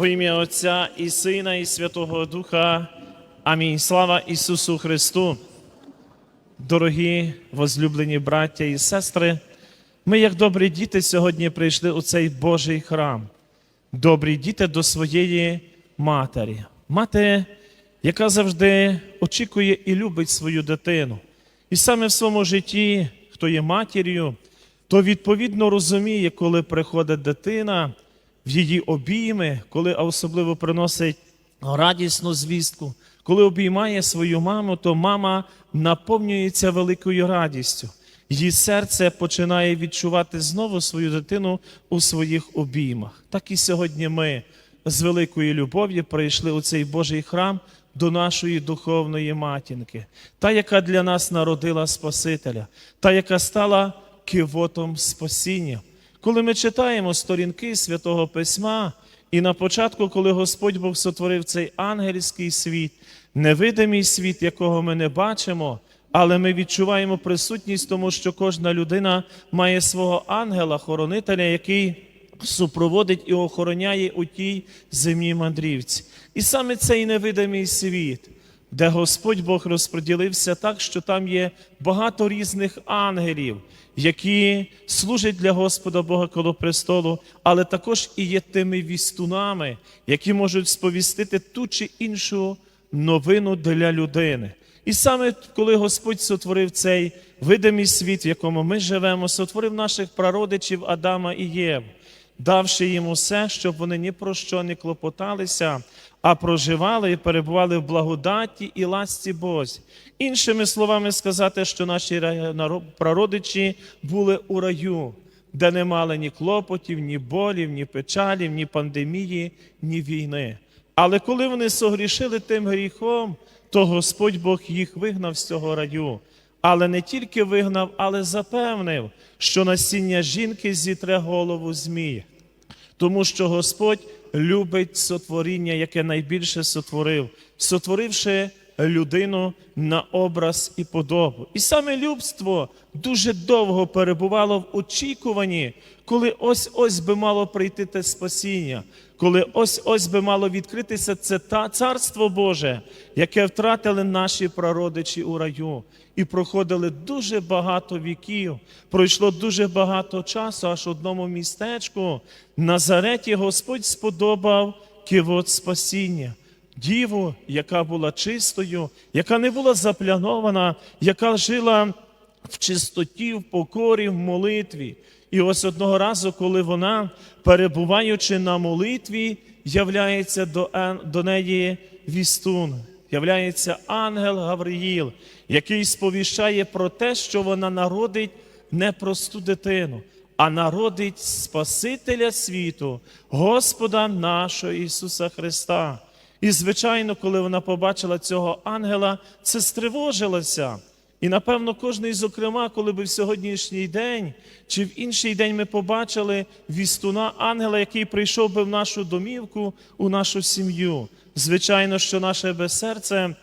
Во ім'я Отця і Сина, і Святого Духа. Амінь. Слава Ісусу Христу. Дорогі возлюблені браття і сестри, ми, як добрі діти, сьогодні прийшли у цей Божий храм. Добрі діти до своєї матері. Мати, яка завжди очікує і любить свою дитину. І саме в своєму житті, хто є матір'ю, то відповідно розуміє, коли приходить дитина в її обійми, коли особливо приносить радісну звістку, коли обіймає свою маму, то мама наповнюється великою радістю. Її серце починає відчувати знову свою дитину у своїх обіймах. Так і сьогодні ми з великою любов'ю прийшли у цей Божий храм до нашої духовної матінки, та, яка для нас народила Спасителя, та, яка стала кивотом спасіння. Коли ми читаємо сторінки Святого Письма, і на початку, коли Господь Бог сотворив цей ангельський світ, невидимий світ, якого ми не бачимо, але ми відчуваємо присутність, тому що кожна людина має свого ангела-хоронителя, який супроводить і охороняє у тій земній мандрівці. І саме цей невидимий світ, де Господь Бог розподілився так, що там є багато різних ангелів, які служать для Господа Бога коло престолу, але також і є тими вістунами, які можуть сповістити ту чи іншу новину для людини. І саме коли Господь сотворив цей видимий світ, в якому ми живемо, сотворив наших прародичів Адама і Єву, давши їм усе, щоб вони ні про що не клопоталися, а проживали і перебували в благодаті і ласці Бозі. Іншими словами сказати, що наші прародичі були у раю, де не мали ні клопотів, ні болів, ні печалів, ні пандемії, ні війни. Але коли вони согрішили тим гріхом, то Господь Бог їх вигнав з цього раю. Але не тільки вигнав, але запевнив, що насіння жінки зітре голову змії, Тому що Господь любить сотворіння, яке найбільше сотворив, сотворивши людину на образ і подобу. І саме любство дуже довго перебувало в очікуванні, коли ось ось би мало прийти те спасіння, коли ось ось би мало відкритися це та царство Боже, яке втратили наші прародичі у раю. І проходили дуже багато віків, пройшло дуже багато часу, аж одному містечку. Назареті Господь сподобав кивот спасіння діву, яка була чистою, яка не була заплянована, яка жила в чистоті, в покорі, в молитві. І ось одного разу, коли вона, перебуваючи на молитві, являється до, до неї вістун, являється ангел Гавриїл, який сповіщає про те, що вона народить не просту дитину, а народить Спасителя світу, Господа нашого Ісуса Христа. І, звичайно, коли вона побачила цього ангела, це стривожилося. І, напевно, кожний, зокрема, коли би в сьогоднішній день чи в інший день ми побачили вістуна ангела, який прийшов би в нашу домівку, у нашу сім'ю. Звичайно, що наше безсерце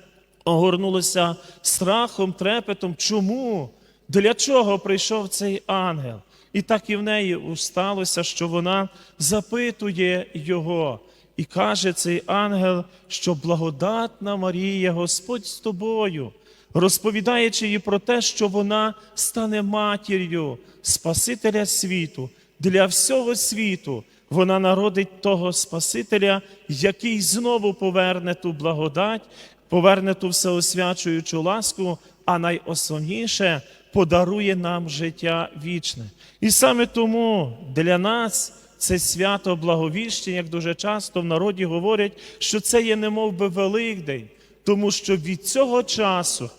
огорнулося страхом, трепетом. Чому? Для чого прийшов цей ангел? І так і в неї сталося, що вона запитує його. І каже цей ангел, що благодатна Марія, Господь з тобою, розповідаючи їй про те, що вона стане матір'ю Спасителя світу, для всього світу. Вона народить того Спасителя, який знову поверне ту благодать, поверне ту всеосвячуючу ласку, а найосновніше подарує нам життя вічне. І саме тому для нас це свято благовіщення, як дуже часто в народі говорять, що це є немов би Великдень, тому що від цього часу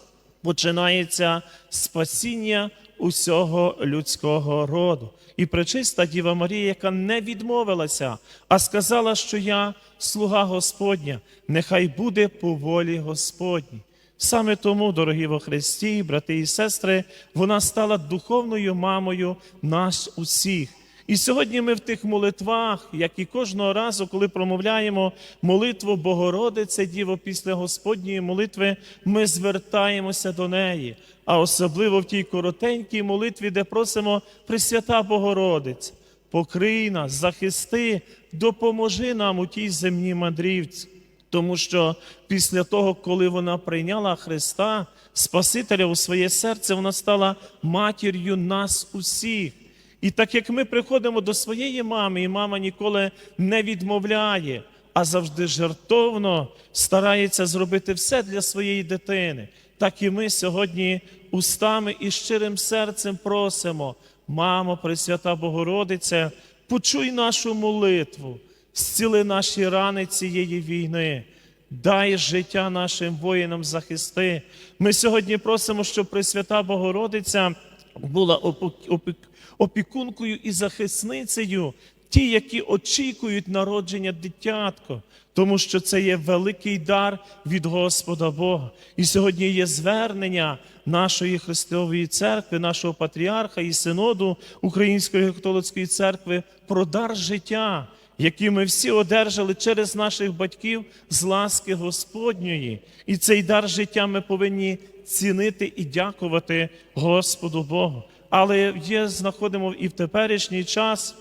починається спасіння усього людського роду. І пречиста Діва Марія, яка не відмовилася, а сказала, що я слуга Господня, нехай буде по волі Господній. Саме тому, дорогі во Христі, брати і сестри, вона стала духовною мамою нас усіх. І сьогодні ми в тих молитвах, як і кожного разу, коли промовляємо молитву Богородице Діво після Господньої молитви, ми звертаємося до неї, а особливо в тій коротенькій молитві, де просимо Пресвята Богородиць. покрий нас, захисти, допоможи нам у тій земній мандрівці. Тому що після того, коли вона прийняла Христа, Спасителя у своє серце, вона стала матір'ю нас усіх. І так як ми приходимо до своєї мами, і мама ніколи не відмовляє, а завжди жертовно старається зробити все для своєї дитини, так і ми сьогодні устами і щирим серцем просимо, мамо, Пресвята Богородице, почуй нашу молитву, зціли наші рани цієї війни. Дай життя нашим воїнам захисти. Ми сьогодні просимо, щоб Пресвята Богородиця була опікункою і захисницею, ті, які очікують народження дитятко, тому що це є великий дар від Господа Бога. І сьогодні є звернення нашої Христової церкви, нашого патріарха і синоду Української католицької церкви про дар життя які ми всі одержали через наших батьків з ласки Господньої. І цей дар життя ми повинні цінити і дякувати Господу Богу. Але є, знаходимо і в теперішній час,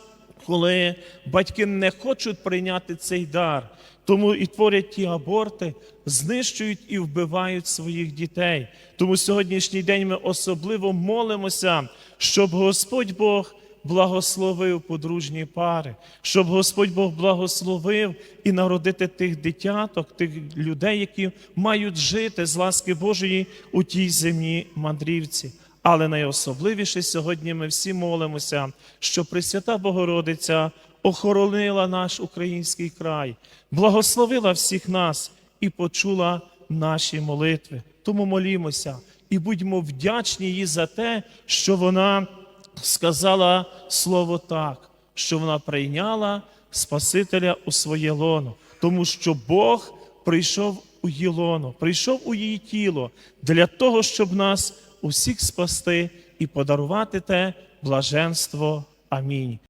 коли батьки не хочуть прийняти цей дар, тому і творять ті аборти, знищують і вбивають своїх дітей. Тому сьогоднішній день ми особливо молимося, щоб Господь Бог благословив подружні пари, щоб Господь Бог благословив і народити тих дитяток, тих людей, які мають жити з ласки Божої у тій земній мандрівці. Але найособливіше сьогодні ми всі молимося, що Пресвята Богородиця охоронила наш український край, благословила всіх нас і почула наші молитви. Тому молімося і будьмо вдячні їй за те, що вона сказала слово так, що вона прийняла Спасителя у своє лоно, тому що Бог прийшов у її лоно, прийшов у її тіло для того, щоб нас усіх спасти і подарувати те блаженство. Амінь.